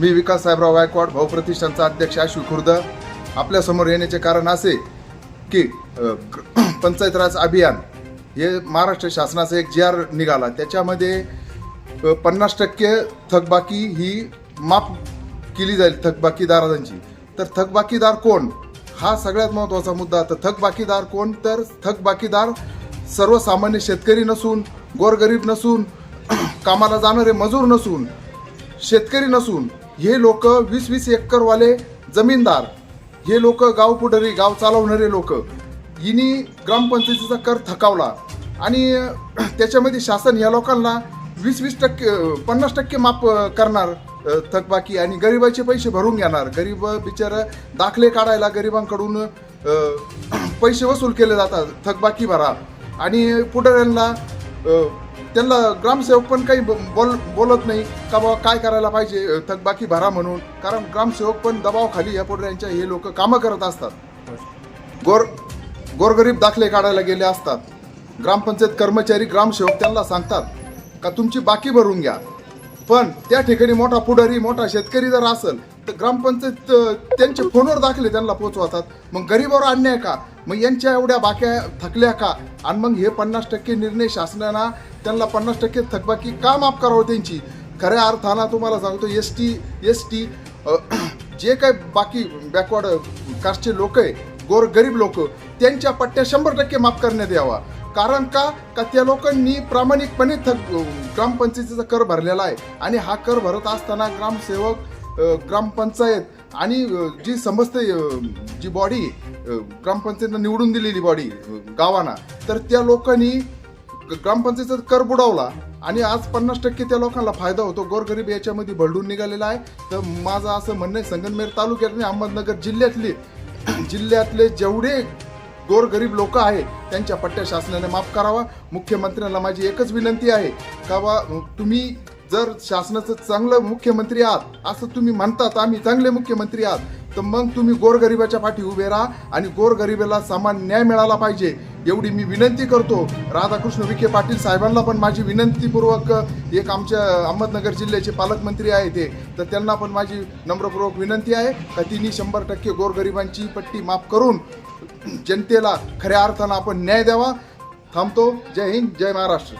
मी विकास साहेबराव गायकवाड भाऊ प्रतिष्ठानचा अध्यक्ष आशु खुर्द. आपल्यासमोर येण्याचे कारण असे की पंचायत राज अभियान हे महाराष्ट्र शासनाचा एक जी आर निघाला. त्याच्यामध्ये पन्नास टक्के थकबाकी ही माफ केली जाईल थकबाकीदारांची. तर थकबाकीदार कोण? हा सगळ्यात महत्त्वाचा मुद्दा. तर थकबाकीदार कोण? तर थकबाकीदार सर्वसामान्य शेतकरी नसून गोरगरीब नसून कामाला जाणारे मजूर नसून शेतकरी नसून हे लोक वीस वीस एकरवाले जमीनदार. हे लोक गाव पुढारी गाव चालवणारे लोक. हिनी ग्रामपंचायतीचा कर थकावला. आणि त्याच्यामध्ये शासन या लोकांना वीस वीस टक्के पन्नास टक्के माफ करणार थकबाकी आणि गरिबाचे पैसे भरून घेणार. गरीब बिचारा दाखले काढायला गरिबांकडून पैसे वसूल केले जातात. थकबाकी भरा. आणि पुढाऱ्यांना त्यांना ग्रामसेवक पण काही ब- बोल बोलत नाही का बाबा काय करायला पाहिजे थकबाकी भरा म्हणून. कारण ग्रामसेवक पण दबावाखाली या पुढाऱ्यांच्या हे लोक कामं करत असतात. गोर गोरगरीब दाखले काढायला गेले असतात. ग्रामपंचायत कर्मचारी ग्रामसेवक त्यांना सांगतात का तुमची बाकी भरून घ्या. पण त्या ठिकाणी मोठा पुढारी मोठा शेतकरी जर असेल तर ग्रामपंचायत त्यांचे फोनवर दाखले त्यांना पोचवतात. मग गरीबावर अन्याय का? मग यांच्या एवढ्या बाक्या थकल्या का? आणि मग हे पन्नास टक्के निर्णय शासनानं त्यांना पन्नास टक्के थकबाकी का माफ करावं त्यांची? खऱ्या अर्थानं तुम्हाला सांगतो एस टी एस टी जे काय बाकी बॅकवर्ड कास्टचे लोक आहे गोर गरीब लोक त्यांच्या पट्ट्या शंभर टक्के माफ करण्यात यावा. कारण का? का त्या लोकांनी प्रामाणिकपणे थक ग्रामपंचायतीचा कर भरलेला आहे. आणि हा कर भरत असताना ग्रामसेवक ग्रामपंचायत आणि जी समस्त जी बॉडी ग्रामपंचायतनं निवडून दिलेली बॉडी गावांना तर त्या लोकांनी ग्रामपंचायतीचा कर बुडवला आणि आज पन्नास टक्के त्या लोकांना फायदा होतो. गोरगरीब याच्यामध्ये भरडून निघालेला आहे. तर माझं असं म्हणणं आहे संगमनेर तालुक्यात आणि अहमदनगर जिल्ह्यातले जिल्ह्यातले जेवढे गोरगरीब लोक आहे त्यांच्या पट्ट्या शासनाने माफ करावा. मुख्यमंत्र्यांना माझी एकच विनंती आहे का बा तुम्ही जर शासनाचं चांगलं मुख्यमंत्री आहात असं तुम्ही म्हणतात आम्ही चांगले मुख्यमंत्री आहात तर मग तुम्ही गोरगरिबाच्या पाठी उभे राहा आणि गोरगरिबाला समान न्याय मिळाला पाहिजे. एवढी मी विनंती करतो. राधाकृष्ण विखे पाटील साहेबांना पण माझी विनंतीपूर्वक एक आमच्या अहमदनगर जिल्ह्याचे पालकमंत्री आहे ते तर त्यांना पण माझी नम्रपूर्वक विनंती आहे का तिने शंभर टक्के गोरगरिबांची पट्टी माफ करून जनतेला खऱ्या अर्थानं आपण न्याय द्यावा. थांबतो. जय हिंद जय महाराष्ट्र.